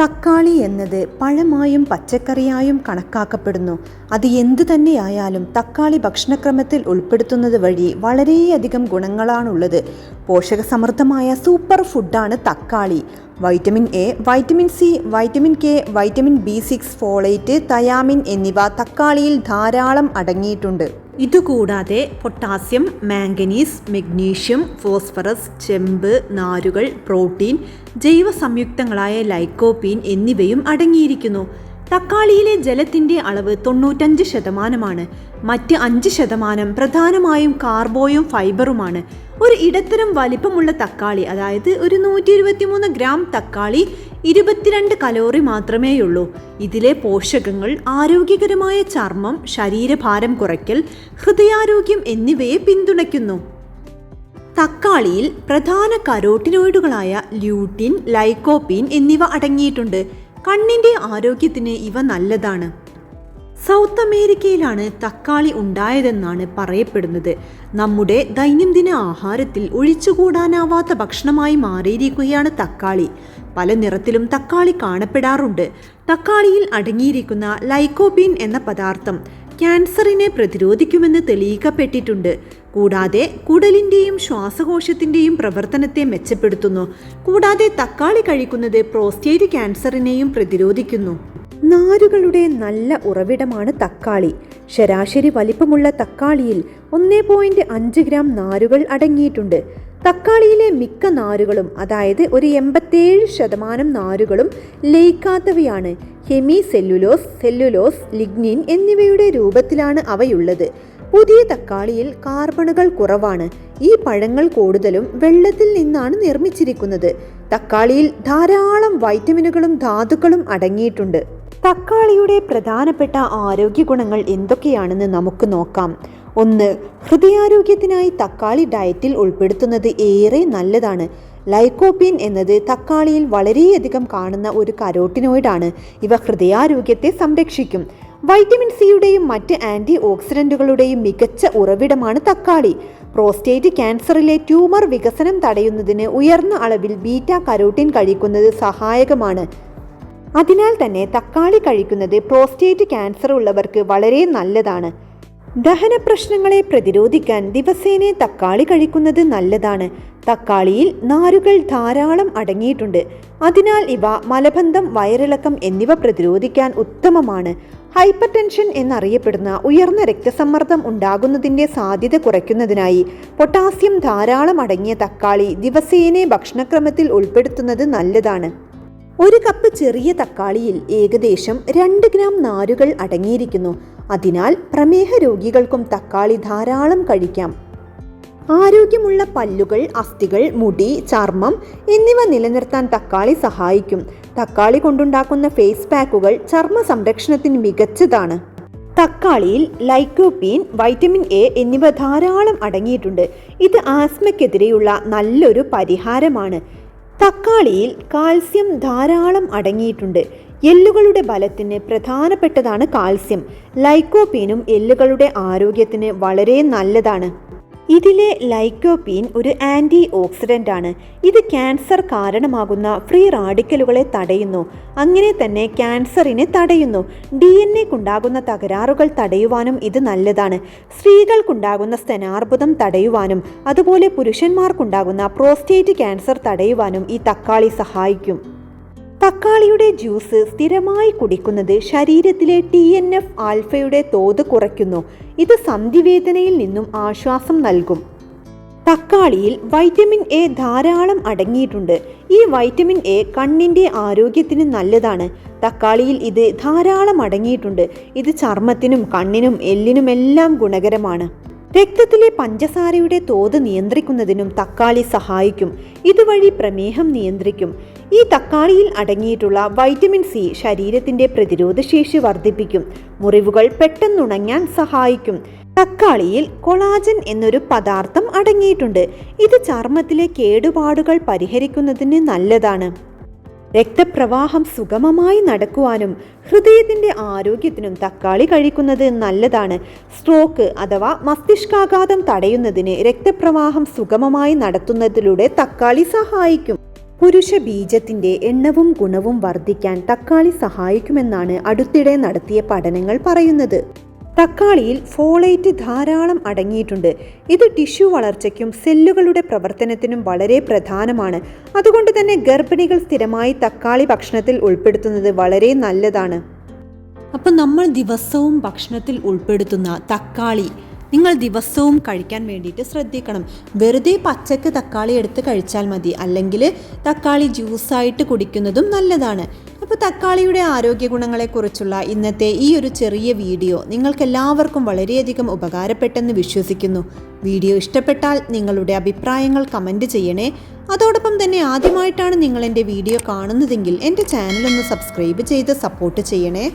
തക്കാളി എന്നത് പഴമായും പച്ചക്കറിയായും കണക്കാക്കപ്പെടുന്നു. അത് എന്തു തന്നെയായാലും തക്കാളി ഭക്ഷണക്രമത്തിൽ ഉൾപ്പെടുത്തുന്നത് വഴി വളരെയധികം ഗുണങ്ങളാണുള്ളത്. പോഷകസമൃദ്ധമായ സൂപ്പർ ഫുഡാണ് തക്കാളി. Vitamin A vitamin C vitamin K vitamin B six folate thiamine എന്നിവ തക്കാളിയിൽ ധാരാളം അടങ്ങിയിട്ടുണ്ട്. ഇതുകൂടാതെ പൊട്ടാസ്യം മാംഗനീസ് മെഗ്നീഷ്യം ഫോസ്ഫറസ് ചെമ്പ് നാരുകൾ പ്രോട്ടീൻ ജൈവ സംയുക്തങ്ങളായ ലൈക്കോപ്പീൻ എന്നിവയും അടങ്ങിയിരിക്കുന്നു. തക്കാളിയിലെ ജലത്തിന്റെ അളവ് തൊണ്ണൂറ്റഞ്ച് ശതമാനമാണ്. മറ്റ് അഞ്ച് ശതമാനം പ്രധാനമായും കാർബോയും ഫൈബറുമാണ്. ഒരു ഇടത്തരം വലിപ്പമുള്ള തക്കാളി അതായത് ഒരു നൂറ്റി ഇരുപത്തിമൂന്ന് ഗ്രാം തക്കാളി ഇരുപത്തിരണ്ട് കലോറി മാത്രമേയുള്ളൂ. ഇതിലെ പോഷകങ്ങൾ ആരോഗ്യകരമായ ചർമ്മം ശരീരഭാരം കുറയ്ക്കൽ ഹൃദയാരോഗ്യം എന്നിവയെ പിന്തുണയ്ക്കുന്നു. തക്കാളിയിൽ പ്രധാന കരോട്ടിനോയിഡുകളായ ല്യൂട്ടിൻ ലൈക്കോപ്പീൻ എന്നിവ അടങ്ങിയിട്ടുണ്ട്. കണ്ണിന്റെ ആരോഗ്യത്തിന് ഇവ നല്ലതാണ്. സൗത്ത് അമേരിക്കയിലാണ് തക്കാളി ഉണ്ടായതെന്നാണ് പറയപ്പെടുന്നത്. നമ്മുടെ ദൈനംദിന ആഹാരത്തിൽ ഒഴിച്ചുകൂടാനാവാത്ത ഭക്ഷണമായി മാറിയിരിക്കുകയാണ് തക്കാളി. പല നിറത്തിലും തക്കാളി കാണപ്പെടാറുണ്ട്. തക്കാളിയിൽ അടങ്ങിയിരിക്കുന്ന ലൈക്കോബീൻ എന്ന പദാർത്ഥം ക്യാൻസറിനെ പ്രതിരോധിക്കുമെന്ന് തെളിയിക്കപ്പെട്ടിട്ടുണ്ട്. കൂടാതെ കുടലിന്റെയും ശ്വാസകോശത്തിന്റെയും പ്രവർത്തനത്തെ മെച്ചപ്പെടുത്തുന്നു. കൂടാതെ തക്കാളി കഴിക്കുന്നത് പ്രോസ്റ്റേറ്റ് ക്യാൻസറിനെയും പ്രതിരോധിക്കുന്നു. നാരുകളുടെ നല്ല ഉറവിടമാണ് തക്കാളി. ശരാശരി വലിപ്പമുള്ള തക്കാളിയിൽ ഒന്നേ പോയിന്റ് അഞ്ച് ഗ്രാം നാരുകൾ അടങ്ങിയിട്ടുണ്ട്. തക്കാളിയിലെ മിക്ക നാരുകളും അതായത് ഒരു എൺപത്തേഴ് ശതമാനം നാരുകളും ലയിക്കാത്തവയാണ്. ഹെമി സെല്ലുലോസ് സെല്ലുലോസ് ലിഗ്നിൻ എന്നിവയുടെ രൂപത്തിലാണ് അവയുള്ളത്. പുതിയ തക്കാളിയിൽ കാർബണുകൾ കുറവാണ്. ഈ പഴങ്ങൾ കൂടുതലും വെള്ളത്തിൽ നിന്നാണ് നിർമ്മിച്ചിരിക്കുന്നത്. തക്കാളിയിൽ ധാരാളം വൈറ്റമിനുകളും ധാതുക്കളും അടങ്ങിയിട്ടുണ്ട്. തക്കാളിയുടെ പ്രധാനപ്പെട്ട ആരോഗ്യ ഗുണങ്ങൾ എന്തൊക്കെയാണെന്ന് നമുക്ക് നോക്കാം. ഒന്ന് ഹൃദയാരോഗ്യത്തിനായി തക്കാളി ഡയറ്റിൽ ഉൾപ്പെടുത്തുന്നത് ഏറെ നല്ലതാണ്. ലൈക്കോപ്പീൻ എന്നത് തക്കാളിയിൽ വളരെയധികം കാണുന്ന ഒരു കരോട്ടിനോയിഡാണ്. ഇവ ഹൃദയാരോഗ്യത്തെ സംരക്ഷിക്കും. വൈറ്റമിൻ സിയുടെയും മറ്റ് ആന്റി ഓക്സിഡന്റുകളുടെയും മികച്ച ഉറവിടമാണ് തക്കാളി. പ്രോസ്റ്റേറ്റ് ക്യാൻസറിലെ ട്യൂമർ വികസനം തടയുന്നതിന് ഉയർന്ന അളവിൽ ബീറ്റ കരോട്ടിൻ കഴിക്കുന്നത് സഹായകമാണ്. അതിനാൽ തന്നെ തക്കാളി കഴിക്കുന്നത് പ്രോസ്റ്റേറ്റ് ക്യാൻസർ ഉള്ളവർക്ക് വളരെ നല്ലതാണ്. ദഹന പ്രശ്നങ്ങളെ പ്രതിരോധിക്കാൻ ദിവസേന തക്കാളി കഴിക്കുന്നത് നല്ലതാണ്. തക്കാളിയിൽ നാരുകൾ ധാരാളം അടങ്ങിയിട്ടുണ്ട്. അതിനാൽ ഇവ മലബന്ധം വയറിളക്കം എന്നിവ പ്രതിരോധിക്കാൻ ഉത്തമമാണ്. ഹൈപ്പർ ടെൻഷൻ എന്നറിയപ്പെടുന്ന ഉയർന്ന രക്തസമ്മർദ്ദം ഉണ്ടാകുന്നതിന്റെ സാധ്യത കുറയ്ക്കുന്നതിനായി പൊട്ടാസ്യം ധാരാളം അടങ്ങിയ തക്കാളി ദിവസേന ഭക്ഷണക്രമത്തിൽ ഉൾപ്പെടുത്തുന്നത് നല്ലതാണ്. ഒരു കപ്പ് ചെറിയ തക്കാളിയിൽ ഏകദേശം രണ്ട് ഗ്രാം നാരുകൾ അടങ്ങിയിരിക്കുന്നു. അതിനാൽ പ്രമേഹ രോഗികൾക്കും തക്കാളി ധാരാളം കഴിക്കാം. ആരോഗ്യമുള്ള പല്ലുകൾ അസ്ഥികൾ മുടി ചർമ്മം എന്നിവ നിലനിർത്താൻ തക്കാളി സഹായിക്കും. തക്കാളി കൊണ്ടുണ്ടാക്കുന്ന ഫേസ് പാക്കുകൾ ചർമ്മ സംരക്ഷണത്തിന് മികച്ചതാണ്. തക്കാളിയിൽ ലൈക്കോപീൻ വൈറ്റമിൻ എ എന്നിവ ധാരാളം അടങ്ങിയിട്ടുണ്ട്. ഇത് ആസ്മയ്ക്കെതിരെയുള്ള നല്ലൊരു പരിഹാരമാണ്. തക്കാളിയിൽ കാൽസ്യം ധാരാളം അടങ്ങിയിട്ടുണ്ട്. എല്ലുകളുടെ ബലത്തിന് പ്രധാനപ്പെട്ടതാണ് കാൽസ്യം. ലൈക്കോപീനും എല്ലുകളുടെ ആരോഗ്യത്തിന് വളരെ നല്ലതാണ്. ഇതിലെ ലൈക്കോപീൻ ഒരു ആന്റി ഓക്സിഡന്റ് ആണ് ഇത് ക്യാൻസർ കാരണമാകുന്ന ഫ്രീ റാഡിക്കലുകളെ തടയുന്നു. അങ്ങനെ തന്നെ ക്യാൻസറിനെ തടയുന്നു. ഡി എൻ എക്കുണ്ടാകുന്ന തകരാറുകൾ തടയുവാനും ഇത് നല്ലതാണ്. സ്ത്രീകൾക്കുണ്ടാകുന്ന സ്തനാർബുദം തടയുവാനും അതുപോലെ പുരുഷന്മാർക്കുണ്ടാകുന്ന പ്രോസ്റ്റേറ്റ് ക്യാൻസർ തടയുവാനും ഈ തക്കാളി സഹായിക്കും. തക്കാളിയുടെ ജ്യൂസ് സ്ഥിരമായി കുടിക്കുന്നത് ശരീരത്തിലെ ടി എൻ എഫ് ആൽഫയുടെ തോത് കുറയ്ക്കുന്നു. ഇത് സന്ധിവേദനയിൽ നിന്നും ആശ്വാസം നൽകും. തക്കാളിയിൽ വൈറ്റമിൻ എ ധാരാളം അടങ്ങിയിട്ടുണ്ട്. ഈ വൈറ്റമിൻ എ കണ്ണിന്റെ ആരോഗ്യത്തിന് നല്ലതാണ്. തക്കാളിയിൽ ഇത് ധാരാളം അടങ്ങിയിട്ടുണ്ട്. ഇത് ചർമ്മത്തിനും കണ്ണിനും എല്ലിനുമെല്ലാം ഗുണകരമാണ്. രക്തത്തിലെ പഞ്ചസാരയുടെ തോത് നിയന്ത്രിക്കുന്നതിനും തക്കാളി സഹായിക്കും. ഇതുവഴി പ്രമേഹം നിയന്ത്രിക്കും. ഈ തക്കാളിയിൽ അടങ്ങിയിട്ടുള്ള വൈറ്റമിൻ സി ശരീരത്തിന്റെ പ്രതിരോധശേഷി വർദ്ധിപ്പിക്കും. മുറിവുകൾ പെട്ടെന്നുണങ്ങാൻ സഹായിക്കും. തക്കാളിയിൽ കൊളാജൻ എന്നൊരു പദാർത്ഥം അടങ്ങിയിട്ടുണ്ട്. ഇത് ചർമ്മത്തിലെ കേടുപാടുകൾ പരിഹരിക്കുന്നതിന് നല്ലതാണ്. രക്തപ്രവാഹം സുഗമമായി നടക്കുവാനും ഹൃദയത്തിന്റെ ആരോഗ്യത്തിനും തക്കാളി കഴിക്കുന്നത് നല്ലതാണ്. സ്ട്രോക്ക് അഥവാ മസ്തിഷ്കാഘാതം തടയുന്നതിന് രക്തപ്രവാഹം സുഗമമായി നടത്തുന്നതിലൂടെ തക്കാളി സഹായിക്കും. പുരുഷ ബീജത്തിന്റെ എണ്ണവും ഗുണവും വർദ്ധിക്കാൻ തക്കാളി സഹായിക്കുമെന്നാണ് അടുത്തിടെ നടത്തിയ പഠനങ്ങൾ പറയുന്നത്. തക്കാളിയിൽ ഫോളേറ്റ് ധാരാളം അടങ്ങിയിട്ടുണ്ട്. ഇത് ടിഷ്യൂ വളർച്ചയ്ക്കും സെല്ലുകളുടെ പ്രവർത്തനത്തിനും വളരെ പ്രധാനമാണ്. അതുകൊണ്ട് തന്നെ ഗർഭിണികൾ സ്ഥിരമായി തക്കാളി ഭക്ഷണത്തിൽ ഉൾപ്പെടുത്തുന്നത് വളരെ നല്ലതാണ്. അപ്പം നമ്മൾ ദിവസവും ഭക്ഷണത്തിൽ ഉൾപ്പെടുത്തുന്ന തക്കാളി നിങ്ങൾ ദിവസവും കഴിക്കാൻ വേണ്ടിയിട്ട് ശ്രദ്ധിക്കണം. വെറുതെ പച്ചക്ക് തക്കാളി എടുത്ത് കഴിച്ചാൽ മതി. അല്ലെങ്കിൽ തക്കാളി ജ്യൂസായിട്ട് കുടിക്കുന്നതും നല്ലതാണ്. അപ്പോൾ തക്കാളിയുടെ ആരോഗ്യ ഗുണങ്ങളെക്കുറിച്ചുള്ള ഇന്നത്തെ ഈ ഒരു ചെറിയ വീഡിയോ നിങ്ങൾക്കെല്ലാവർക്കും വളരെയധികം ഉപകാരപ്പെട്ടെന്ന് വിശ്വസിക്കുന്നു. വീഡിയോ ഇഷ്ടപ്പെട്ടാൽ നിങ്ങളുടെ അഭിപ്രായങ്ങൾ കമന്റ് ചെയ്യണേ. അതോടൊപ്പം തന്നെ ആദ്യമായിട്ടാണ് നിങ്ങൾ എന്റെ വീഡിയോ കാണുന്നതെങ്കിൽ എന്റെ ചാനലൊന്ന് സബ്സ്ക്രൈബ് ചെയ്ത് സപ്പോർട്ട് ചെയ്യണേ.